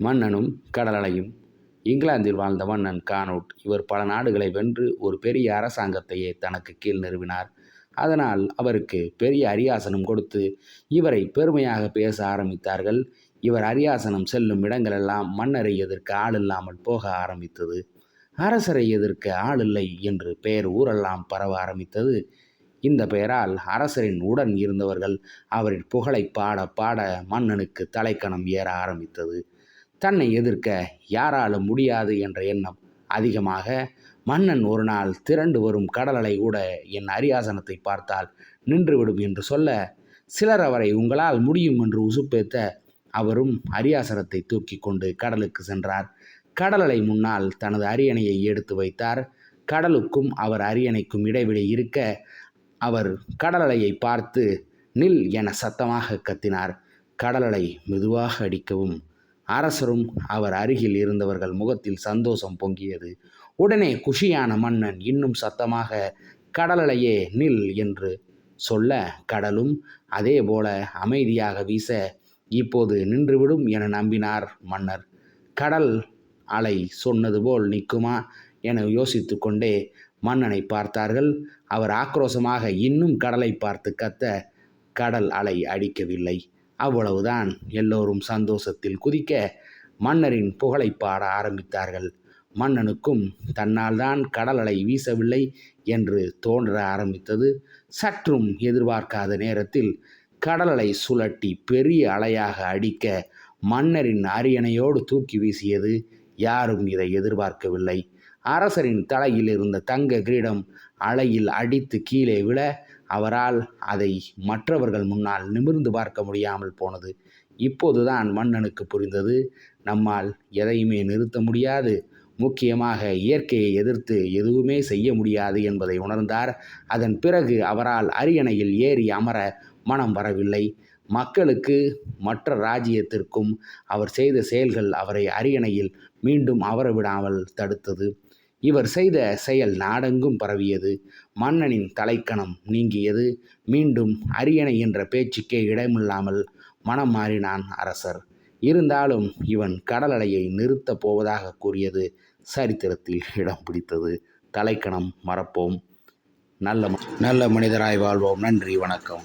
மன்னனும் கடலலையும் இங்கிலாந்தில் வாழ்ந்த மன்னன் கானோட் இவர் பல நாடுகளை வென்று ஒரு பெரிய அரசாங்கத்தையே தனக்கு கீழ் நிறுவினார். அதனால் அவருக்கு பெரிய அரியாசனம் கொடுத்து இவரை பெருமையாக பேச ஆரம்பித்தார்கள். இவர் அரியாசனம் செல்லும் இடங்களெல்லாம் மன்னரை எதிர்க்க ஆள் இல்லாமல் போக ஆரம்பித்தது. அரசரை எதிர்க்க ஆள் இல்லை என்று பெயர் ஊரெல்லாம் பரவ ஆரம்பித்தது. இந்த பெயரால் அரசரின் உடன் இருந்தவர்கள் அவரின் புகழை பாட பாட மன்னனுக்கு தலைக்கணம் ஏற ஆரம்பித்தது. தன்னை எதிர்க்க யாராலும் முடியாது என்ற எண்ணம் அதிகமாக மன்னன் ஒரு நாள் திரண்டு வரும் கடலலை கூட என் அரியாசனத்தை பார்த்தால் நின்றுவிடும் என்று சொல்ல சிலர் அவரை உங்களால் முடியும் என்று உசுப்பேத்த அவரும் அரியாசனத்தை தூக்கி கொண்டு கடலுக்கு சென்றார். கடலலை முன்னால் தனது அரியணையை எடுத்து வைத்தார். கடலுக்கும் அவர் அரியணைக்கும் இடைவெளி இருக்க அவர் கடலலையை பார்த்து நில் என சத்தமாக கத்தினார். கடலலை மெதுவாக அடிக்கவும் அரசரும் அவர் அருகில் இருந்தவர்கள் முகத்தில் சந்தோஷம் பொங்கியது. உடனே குஷியான மன்னன் இன்னும் சத்தமாக கடலலையே நில் என்று சொல்ல கடலும் அதே போல அமைதியாக வீச இப்போது நின்றுவிடும் என நம்பினார் மன்னர். கடல் அலை சொன்னது போல் நிற்குமா? என யோசித்து கொண்டே மன்னனை பார்த்தார்கள். அவர் ஆக்ரோஷமாக இன்னும் கடலை பார்த்து கத்த கடல் அலை அடிக்கவில்லை. அவ்வளவுதான். எல்லோரும் சந்தோஷத்தில் குதிக்க மன்னரின் புகழை பாட ஆரம்பித்தார்கள். மன்னனுக்கும் தன்னால் தான் கடல் அலை வீசவில்லை என்று தோன்ற ஆரம்பித்தது. சற்றும் எதிர்பார்க்காத நேரத்தில் கடலலை சுழட்டி பெரிய அலையாக அடிக்க மன்னரின் அரியணையோடு தூக்கி வீசியது. யாரும் இதை எதிர்பார்க்கவில்லை. அரசரின் தலையில் இருந்த தங்க கிரீடம் அலையில் அடித்து கீழே விழ அவரால் அதை மற்றவர்கள் முன்னால் நிமிர்ந்து பார்க்க முடியாமல் போனது. இப்போதுதான் மன்னனுக்கு புரிந்தது. நம்மால் எதையுமே நிறுத்த முடியாது. முக்கியமாக இயற்கையை எதிர்த்து எதுவுமே செய்ய முடியாது என்பதை உணர்ந்தார். அதன் பிறகு அவரால் அரியணையில் ஏறி அமர மனம் வரவில்லை. மக்களுக்கு மற்ற ராஜ்யத்திற்கும் அவர் செய்த செயல்கள் அவரை அரியணையில் மீண்டும் அமர விடாமல் தடுத்தது. இவர் செய்த செயல் நாடெங்கும் பரவியது. மன்னனின் தலைக்கணம் நீங்கியது. மீண்டும் அரியணை என்ற பேச்சுக்கே இடமில்லாமல் மனம் மாறினான் அரசர். இருந்தாலும் இவன் கடல் அலையை நிறுத்தப் போவதாக கூறியது சரித்திரத்தில் இடம் பிடித்தது. தலைக்கணம் மறப்போம். நல்ல ம- நல்ல மனிதராய் வாழ்வோம். நன்றி வணக்கம்.